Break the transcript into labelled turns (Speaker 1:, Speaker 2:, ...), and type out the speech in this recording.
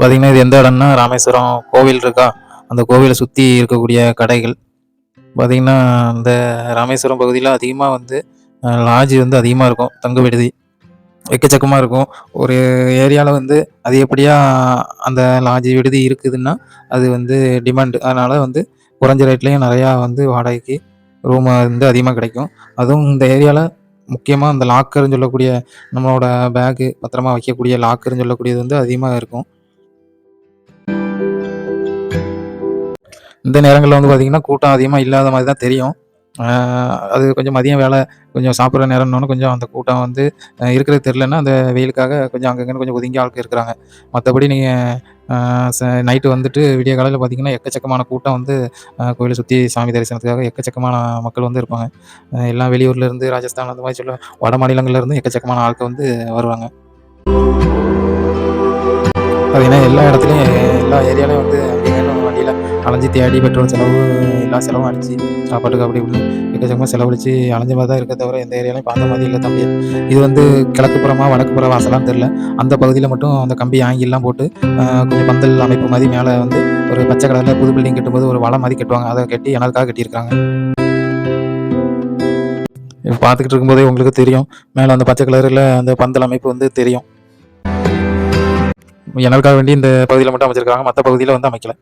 Speaker 1: பார்த்தீங்கன்னா இது எந்த இடம்னா ராமேஸ்வரம் கோவில் இருக்கா? அந்த கோவிலை சுற்றி இருக்கக்கூடிய கடைகள். பார்த்திங்கன்னா இந்த ராமேஸ்வரம் பகுதியில் அதிகமாக வந்து லாட்ஜ் வந்து அதிகமாக இருக்கும். தங்க விடுதி எக்கச்சக்கமாக இருக்கும். ஒரு ஏரியாவில் வந்து அதிகப்படியாக அந்த லாட்ஜ் விடுதி இருக்குதுன்னா அது வந்து டிமாண்ட் அதனால் வந்து குறைஞ்ச ரேட்லேயும் நிறையா வந்து வாடகைக்கு ரூம் வந்து அதிகமாக கிடைக்கும். அதுவும் இந்த ஏரியாவில் முக்கியமாக அந்த லாக்கர்னு சொல்லக்கூடிய நம்மளோட பேக்கு பத்திரமா வைக்கக்கூடிய லாக்கர்னு சொல்லக்கூடியது வந்து அதிகமாக இருக்கும். இந்த நேரங்களில் வந்து பார்த்திங்கன்னா கூட்டம் அதிகமாக இல்லாத மாதிரி தான் தெரியும் அது கொஞ்சம் மதியம் வேலை கொஞ்சம் சாப்பிட்ற நேரம்னு கொஞ்சம் அந்த கூட்டம் வந்து இருக்கிறது தெரிலன்னா அந்த வெயிலுக்காக கொஞ்சம் அங்கங்கன்னு கொஞ்சம் ஒதுங்கி ஆளுக்கு இருக்கிறாங்க. மற்றபடி நீங்கள் நைட்டு வந்துட்டு விடிய காலையில் பார்த்தீங்கன்னா எக்கச்சக்கமான கூட்டம் வந்து கோயிலை சுற்றி சாமி தரிசனத்துக்காக எக்கச்சக்கமான மக்கள் வந்து இருப்பாங்க. எல்லாம் வெளியூர்லேருந்து ராஜஸ்தான் அந்த மாதிரி சொல்ல வட மாநிலங்கள்லேருந்து எக்கச்சக்கமான ஆட்கள் வந்து வருவாங்க. பார்த்தீங்கன்னா எல்லா இடத்துலையும் எல்லா ஏரியாலையும் வந்து அலைஞ்சு தேடி பெட்ரோல் செலவு எல்லா செலவும் அடிச்சு சாப்பாட்டுக்கு அப்படி இப்படி எக்கச்சக்கமாக செலவழிச்சு அலைஞ்ச மாதிரி தான் இருக்க தவிர எந்த ஏரியாலையும் பார்த்த மாதிரி இல்லை தம்பி. இது வந்து கிழக்கு புறமா வடக்கு புற வாசலாம் தெரில அந்த பகுதியில் மட்டும் அந்த கம்பி ஆங்கிலாம் போட்டு கொஞ்சம் பந்தல் அமைப்பு மாதிரி மேலே வந்து ஒரு பச்சை கலரில் புது பில்டிங் கட்டும்போது ஒரு வலை மாதிரி கட்டுவாங்க. அதை கட்டி எனக்காக கட்டியிருக்காங்க. இப்போ பார்த்துக்கிட்டு இருக்கும்போதே உங்களுக்கு தெரியும். மேலே அந்த பச்சை கலரில் அந்த பந்தல் அமைப்பு வந்து தெரியும். எனக்காக வேண்டி இந்த பகுதியில் மட்டும் அமைச்சிருக்காங்க. மற்ற பகுதியில் வந்து அமைக்கலை.